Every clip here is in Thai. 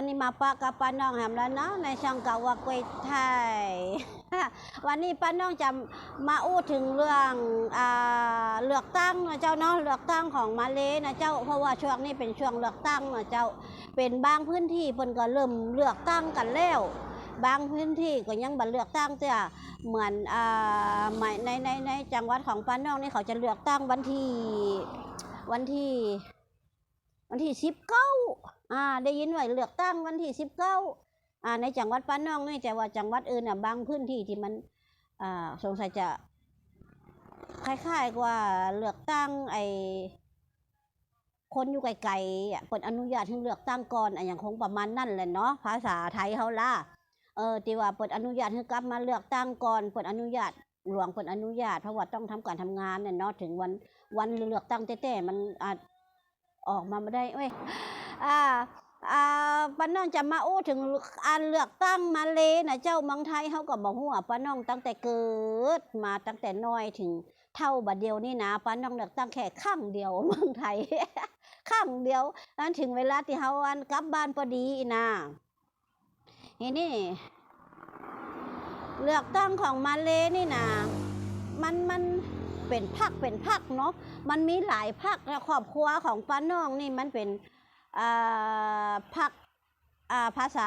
วันนี้มาปะกับป้าน้องแหมแล้วเนาะในช่องกาวกวยไทย วันนี้ป้าน้องจะมาอู้ถึงเรื่องอ่าเลือกตั้งนะเจ้าเนาะเลือกตั้งของมาเลนะเจ้าเพราะว่าช่วงนี้เป็นช่วงเลือกตั้งนะเจ้าเป็นบางพื้นที่เพิ่นก็เริ่มเลือกตั้งกันแล้วบางพื้นที่ก็ยังบัเลือกตั้งเจ้าเหมือนอ่าในในในจังหวัดของป้าน้องนี่เขาจะเลือกตั้งวันที่วันที่ วันที่สิบเก้า อ่าได้ยินว่าเลือกตั้งวันที่สิบเก้าอ่าในจังหวัดป้านนองนี่แต่ว่าจังหวัดอื่นอะบางพื้นที่ที่มันอ่าสงสัยจะคล้ายๆกว่าเลือกตั้งไอคนอยู่ไกลๆอะเปิดอนุญาตให้เลือกตั้งก่อนอะอย่างคงประมาณนั่นแหละเนาะภาษาไทยเขาล่ะเออที่ว่าเปิดอนุญาตให้กลับมาเลือกตั้งก่อนเปิดอนุญาตหลวงเปิดอนุญาตเพราะว่าต้องทำการทำงานเนี่ยเนาะถึงวันวันเลือกตั้งแต่ๆมันอาจออกมาไม่ได้เว้ย อ่าอ่าป้าน้องจะมาอู้ถึงอันเลือกตั้งมาเลยนะเจ้าเมืองไทยเขาก็บอกหัวป้าน้องตั้งแต่เกิดมาตั้งแต่น้อยถึงเท่าบัดเดียวนี่นะป้าน้องเลือกตั้งแค่ข้างเดียวเมืองไทยข้างเดียวอันถึงเวลาที่เขาอันกลับบ้านพอดีนะนี่นี่เลือกตั้งของมาเลนี่นะมันมันเป็นพักเป็นพักเนาะมันมีหลายพักและครอบครัวของป้าน้องนี่มันเป็น พักภาษา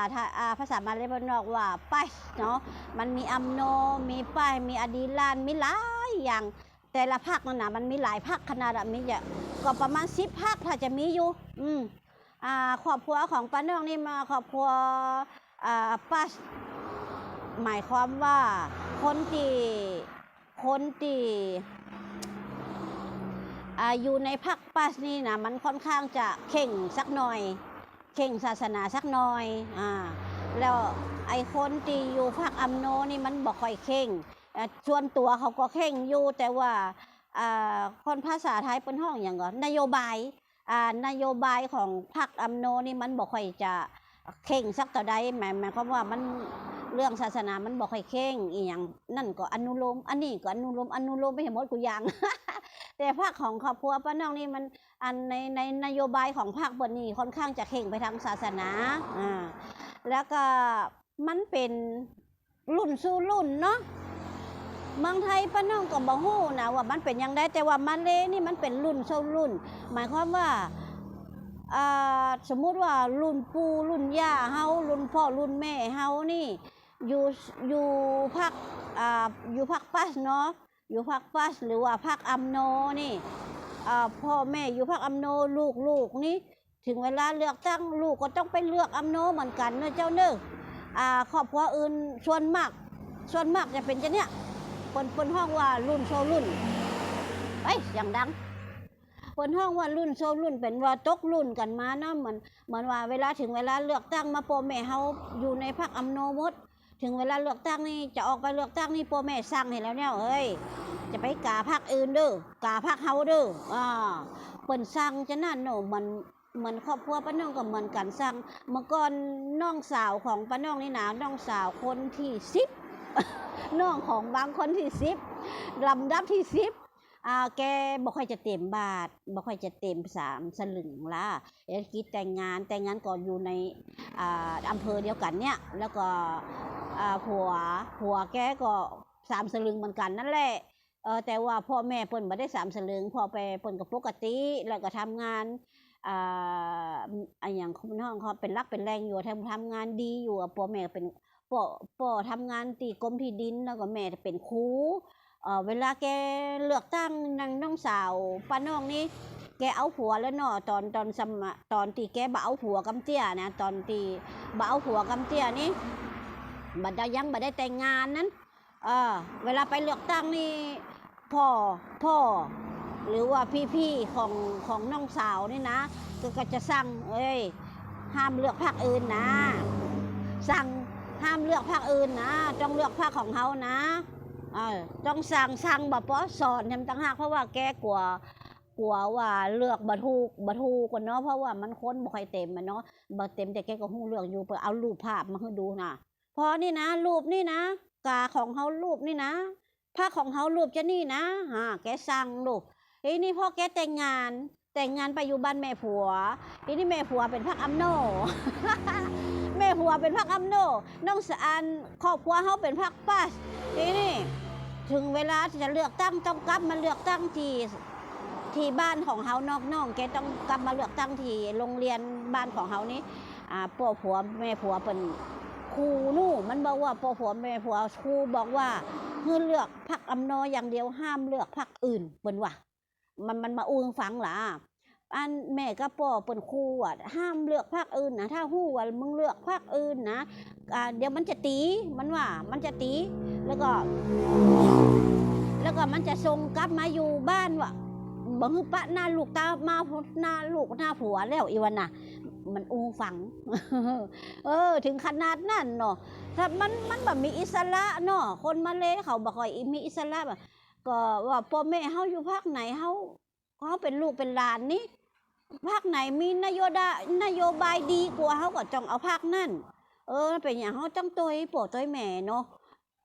ภาษามาเลยบ้านอกว่าป้ายเนาะมันมีอัมโนมีป้ายมีอดีลานมีหลายอย่างแต่ละพักนั่นนะมันมีหลายพักขนาดอะมีจะก็ประมาณสิบพักถ้าจะมีอยู่ อืมอ่าครอบครัวของป้าน้องนี่มาครอบครัวอ่าป้าหมายความว่าคนที่คนที่ อยู่ในพักปัสนี่นะมันค่อนข้างจะเข่งสักหน่อย เข่งศาสนาสักหน่อยอ่าแล้วไอ้คนที่อยู่พักอัมโนนี่มันบอกค่อยเข่งเอ่อส่วนตัวเขาก็เข่งอยู่แต่ว่าคนภาษาไทยเป็นห้องอย่างก่อนนโยบายนโยบายของพักอัมโนนี่มันบอกค่อยจะเข่งสักต่อใดหมายหมายความว่ามันเรื่องศาสนามันบอกค่อยเข่งอีอย่างนั่นก็อนุโลมอันนี้ก็อนุโลมอนุโลมไม่เห็นหมดกูย่าง แต่ภาคของครอบครัวป้าน้องนี่มันอันในในนโยบายของภาคบนนี่ค่อนข้างจะเข่งไปทางศาสนาอ่าแล้วก็มันเป็นรุ่นสู่รุ่นเนาะเมืองไทยป้าน้องก็บอกฮู้นะว่ามันเป็นอยังไงแต่ว่ามาเลนี่มันเป็นรุ่นสู่รุ่น หมายความว่าอ่าสมมุติว่ารุ่นปู่รุ่นย่าเฮารุ่นพ่อรุ่นแม่เฮานี่อยู่อยู่ภาคอ่าอยู่ภาคปัสเนาะ อยู่ภาคปัสหรือว่าภาคอัมโนนี่พ่อแม่อยู่ภาคอัมโนลูกลูกนี่ถึงเวลาเลือกตั้งลูกก็ต้องไปเลือกอัมโนเหมือนกันเนอะเจ้าเนอะอ่าครอบครัวอื่นส่วนมาก ส่วนมากจะเป็นจะเนี่ยเปินเปินห้องว่ารุ่นโซรุ่นไปอย่างดังเปินห้องว่ารุ่นโซรุ่นเป็นว่าตกรุ่นกันมาเนาะเหมือนเหมือนว่าเวลาถึงเวลาเลือกตั้งมาพ่อแม่เฮาอยู่ในภาคอัมโนมด ถึงเวลาเลือกตั้งนี่จะออกไปเลือกตั้งนี่พ่อแม่สั่งให้แล้วเนี่ยเอ้ยจะไปกาพักอื่นเด้อกาพักเฮาเด้ออ่าเปิ้นสั่งจะนั่นเนอะมันเหมือนครอบครัวป้าน้องก็เหมือนกันสั่งเมื่อก่อนน้องสาวของป้าน้องนี่นะน้องสาวคนที่สิบน้องของบางคนที่สิบลำดับที่สิบ อ่าแกบ่ค่อยจะเต็มบาทบ่ค่อยจะเต็มสามสลึงละเอ็กิดแต่งงานแต่งงานก่อนอยู่ในอ่าอำเภอเดียวกันเนี่ย แล้วก็อ่าผัวผัวแกก็สามสลึงเหมือนกันนั่นแหละเออแต่ว่าพ่อแม่เปิ้นบ่ได้สามสลึงพ่อไปเปิ้นก็ปกติแล้วก็ทำงานอ่าอันอย่างคุณน้องเขาเป็นรักเป็นแรงอยู่ทำทำงานดีอยู่อะพ่อแม่เป็นพ่อพ่อทำงานตีกรมที่ดินแล้วก็แม่เป็นครู เออเวลาแกเลือกตั้งนางน้องสาวป้าน้องนี่แกเอาผัวแล้วเนาะตอนตอนสมะตอนที่แกบ่เอาผัวกำเตี้ยนะตอนที่บ่เอาผัวกำเตี้ยนี่บัดได้ยังบ่ได้แต่งงานนั้นเออเวลาไปเลือกตั้งนี่พ่อพ่อหรือว่าพี่ๆของของน้องสาวนี่นะ ก็จะสั่งเอ้ยห้ามเลือกพรรคอื่นนะ สั่งห้ามเลือกพรรคอื่นนะต้องเลือกพรรคของเขานะ ต้องสั่งสั่งบ่ปอสอนทำต่างหากเพราะว่าแกกลัวกลัวว่าเลือกบัทูกบัทูกกันเนาะเพราะว่ามันค้นบ่ค่อยเต็มมันเนาะบ่เต็มแต่แกก็หู้เรื่องอยู่เพื่อเอารูปภาพมาให้ดูนะพอนี่นะรูปนี่นะ กาของเขารูปนี่นะผ้าของเขารูปจะนี่นะฮะแกสั่งลูกเฮ้ยนี่พ่อแกแต่งงาน แต่งงานไปอยู่บ้านแม่ผัวทีนี้แม่ผัวเป็นพักอัมโน แม่ผัวเป็นพักอัมโนน้องสะอานครอบครัวเขาเป็นพักป้าทีนี้ถึงเวลาที่จะเลือกตั้งต้องกลับมาเลือกตั้งที่ที่บ้านของเฮานอกน้องแกต้องกลับมาเลือกตั้งที่โรงเรียนบ้านของเฮานี้อ่าพ่อผัวแม่ผัวเป็นครูนู่มันบอกว่าพ่อผัวแม่ผัวครูบอกว่าให้เลือกพักอำนอยอย่างเดียวห้ามเลือกพักอื่นเปิ้นว่ามันมันมาอุ้งฟังหล่ะ อันแม่กับพ่อเป็นครูอะห้ามเลือกภาคอื่นนะถ้าหู้ว่ามึงเลือกภาคอื่นนะอ่าเดี๋ยวมันจะตีมันว่ามันจะตีแล้วก็ แล้วก็มันจะส่งกลับมาอยู่บ้านว่ะบังปะหน้าลูกตามาหน้าลูกหน้าผัวแล้วอีวันน่ะ มันอุ้งฟัง เออ ถึงขนาดนั้นเนาะถ้ามันมันแบบมีอิสระเนาะคนมาเลเขาบอกว่ามีอิสระแบบก็ว่าพ่อแม่เฮาอยู่ภาคไหนเฮาเขาเป็นลูกเป็นหลานนี่ ภาคไหนมีนโยบายนโยบายดีกว่าเฮาก็จ้องเอาภาคนั่น เออเป็นอย่างเฮาจ้องตัวให้ปู่ตัวแม่เนาะ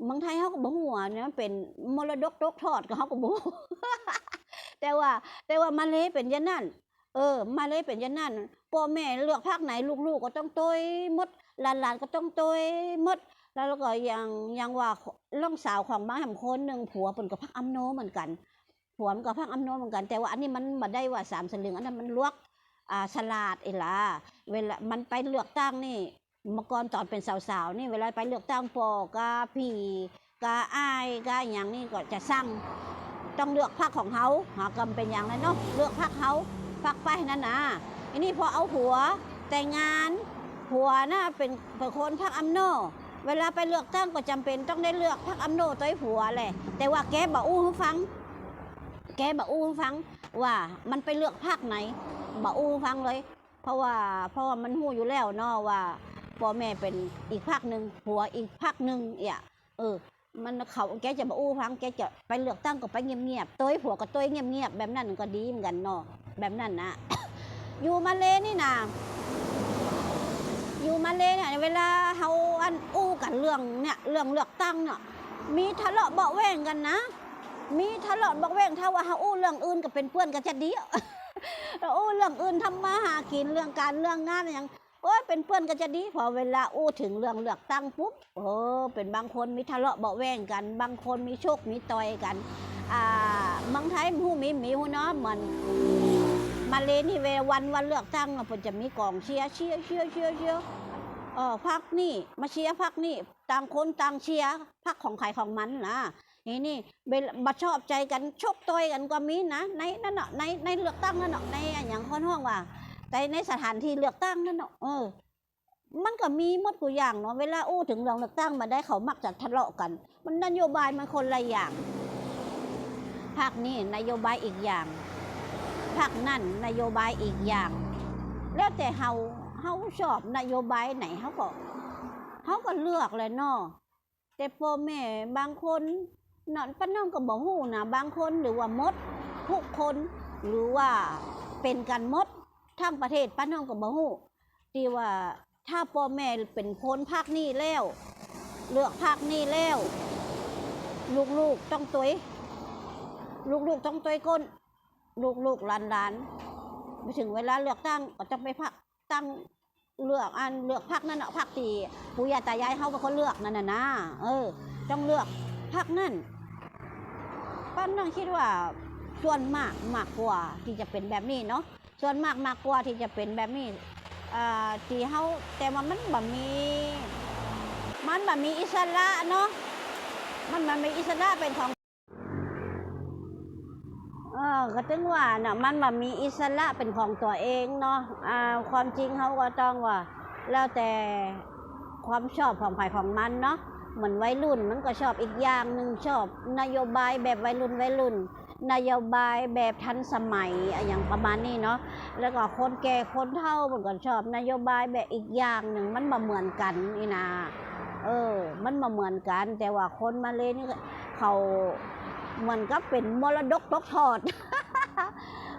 เมืองไทยเฮาก็บ่ฮู้ว่าเนี่ยเป็นมรดกตกทอดก็เฮาก็บ่แต่ว่า แต่ว่ามาเลยเป็นย่างนั้นเออ มาเลยเป็นย่างนั้นพ่อแม่เลือกภาคไหนลูกๆก็ต้องตัวมดหลานๆก็ต้องตัวมดแล้วก็ยังยังว่าล่องสาวของบ้านแหมคนหนึ่งผัวเป็นกับพักอัมโนเหมือนกัน ผัวมันกับพักอัมโนเหมือนกัน แต่ว่าอันนี้มันมาได้ว่าสามสลึงอันนั้นมันลวกอ่าฉลาดเอล่ะเวลามันไปเลือกตั้งนี่เมื่อก่อนตอนเป็นสาวๆนี่เวลาไปเลือกตั้งปอกาพี่กาอ้ายกาอย่างนี่ก็จะสั่งต้องเลือกพรรคของเขาหากำเป็นอย่างนั้นเนาะเลือกพรรคเขาพรรคไปนั่นนะอันนี้พอเอาผัวแต่งงานผัวน่ะเป็นเป็นคนพรรคอัมโนเวลาไปเลือกตั้งก็จำเป็นต้องได้เลือกพรรคอัมโนตัวหัวแหละแต่ว่าแกบอกอู้ฟัง แกบอกอู้ฟังว่ามันไปเลือกพรรคไหนบอกอู้ฟังเลย เพราะว่าเพราะว่ามันหู้อยู่แล้วเนาะว่าพ่อแม่เป็นอีกพรรคหนึ่งผัวอีกพรรคหนึ่งเอี่ยเออ มันเขาแกจะบอกอู้ฟังแกจะไปเลือกตั้งก็ไปเงียบๆตัวห้ผัวก็ตัวเงียบๆแบบนั้นก็ดีเหมือนกันเนาะแบบนั้นนะอยู่มาเลนี่นะอยู่มาเลเนี่ยเวลาเฮาอันอู้กันเรื่องเนี่ยเรื่องเลือกตั้งเนาะมีทะเลาะเบาะแว้งกันนะ มีทะเลาะบาะแว้งถ้าว่าเฮาอู้เรื่องอื่นก็เป็นเพื่อนกันจะดีเราอู้เรื่องอื่นทำมาหากินเรื่องการเรื่องงานอย่างโอ้ยเป็นเพื่อนกันจะดีพอเวลาอู้ถึงเรื่องเลือกตั้งปุ๊บโอ้เป็นบางคนมีทะเลาะเบาแวงกัน บางคนมีโชคมีต่อยกันอ่าเมืองไทยหูมีหมีหูเนาะเหมือนมาเลนี่เวลาวันวันเลือกตั้งอะเพิ่นจะมีกองเชียร์เชียร์เชียร์เชียร์เชียร์เออพักนี่มาเชียร์พักนี่ต่างคนต่างเชียร์พักของใครของมันนะ นี่นี่เวลามาชอบใจกันชกต่อยกันก็มีนะในนั่นเนาะในในเลือกตั้งนั่นเนาะในอย่างค่อนห้องว่าแต่ในสถานที่เลือกตั้งนั่นเนาะเออ มันก็มีมดกูอย่างเนาะเวลาอู้ถึงเรื่องเลือกตั้งมาได้เขามักจะทะเลาะกัน มันนโยบายมันคนละอย่างภาคนี้นโยบายอีกอย่างภาคนั่นนโยบายอีกอย่าง แล้วแต่เฮาเฮาชอบนโยบายไหนเฮาก็เฮาก็เลือกเลยเนาะแต่พ่อแม่บางคน นอนป้าน้องก็บอกฮู้นะบางคนหรือว่ามดทุกคนหรือว่าเป็นกันมดทั้งประเทศป้าน้องก็บอกฮู้ที่ว่าถ้าพ่อแม่เป็นคนภาคนี้แล้ว เลือกภาคนี้แล้ว ลูกๆต้องตัวลูกๆต้องตัวก้น ลูกลูกหลานหลานไปถึงเวลาเลือกตั้งก็จะไปพักตั้งเลือกอันเลือกพักนั่นเนาะพักที่ปู่ย่าตายายเขาเป็นคนเลือกนั่นน่ะนะเออ ต้องเลือกพักนั่น ป้านั่งคิดว่าส่วนมากมากกว่าที่จะเป็นแบบนี้เนาะส่วนมากมากกว่าที่จะเป็นแบบนี้ที่เขาแต่ว่ามันแบบมี มันแบบมีอิสระเนาะมันมันมีอิสระเป็นของเออก็ถึงว่าเน่ะมันแบบมีอิสระเป็นของตัวเองเนาะอ่าความจริงเขาก็ต้องว่า แล้วแต่ความชอบของฝ่ายของมันเนาะ เหมือนวัยรุ่น มันก็ชอบอีกอย่างหนึ่งชอบ นโยบายแบบวัยรุ่นวัยรุ่น นโยบายแบบทันสมัยอย่างประมาณนี้เนาะแล้วก็คนแก่คนเฒ่ามันก็ชอบ นโยบายแบบอีกอย่างหนึ่งมันมาเหมือนกันนี่นะเออ มันมาเหมือนกัน แต่ว่าคนมาเลยนี่เขาเหมือนกับเป็นมรดกตกทอด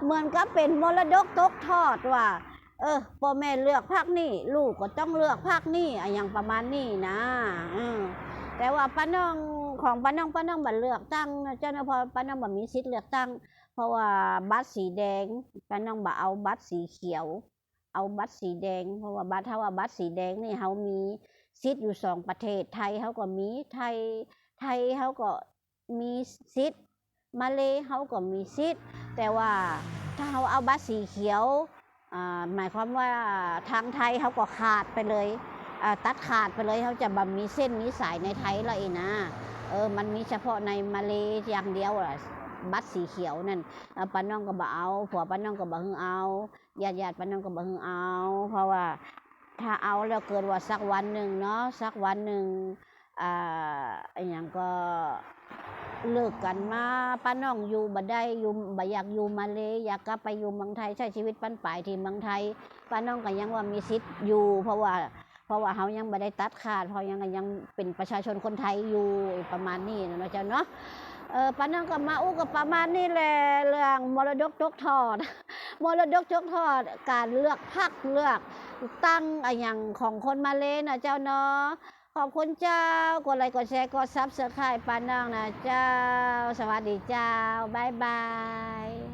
เหมือนกับเป็นมรดกตกทอดว่า เออพ่อแม่เลือกภาคนี่ลูกก็ต้องเลือกภาคนี่อะอย่างประมาณนี้นะอืม แต่ว่าป้าน้องของป้าน้องป้าน้องบัเลือกตั้งนะเจ้าหน้าพอป้าน้องบัมีสิทธิ์เลือกตั้ง เพราะว่าบัตรสีแดงป้าน้องบ่เอาบัตรสีเขียว เอาบัตรสีแดง เพราะว่าบัตรถ้าว่าบัตรสีแดงนี่เขามีสิทธิ์อยู่สองประเทศไทยเขาก็มีไทยไทยเขาก็มีสิทธิ์มาเลเขาก็มีสิทธิ์แต่ว่าถ้าเขาเอาบัตรสีเขียวอ่าหมายความว่าทางไทยเขาก็ขาดไปเลย ตัดขาดไปเลยเขาจะบ่มีเส้นมีสายในไทยแล้วเองนะเออมันมีเฉพาะในมาเลอย่างเดียวอะบัตรสีเขียวนั่นป้าน้องก็บ่เอาผัวป้าน้องก็บ่ฮึงเอาญาติญาติป้าน้องก็บ่ฮึงเอา เพราะว่าถ้าเอาแล้วเกิดว่าสักวันหนึ่งเนาะสักวันหนึ่งอ่าอย่างก็เลิกกันมาป้าน้องอยู่บ่ได้อยู่บ่อยากอยู่มาเลยอยากกลับไปอยู่เมืองไทยใช้ชีวิตปั้นปลายที่เมืองไทยป้าน้องก็ยังว่ามีสิทธิ์อยู่ เพราะว่า เพราะว่าเขายังบ่ได้ตัดขาดเพราะยังยังเป็นประชาชนคนไทยอยู่ประมาณนี้นะเจ้าเนาะเออป้าน้องกับมาอู้กับประมาณนี้แหละเรื่องมรดกตกทอด มรดกตกทอดการเลือกพักเลือกตั้งอะอย่างของคนมาเลนะเจ้าเนาะขอบคุณเจ้ากดไลค์กดแชร์กดซับสไครป์ป้าน้องนะเจ้า สวัสดีเจ้าบายบาย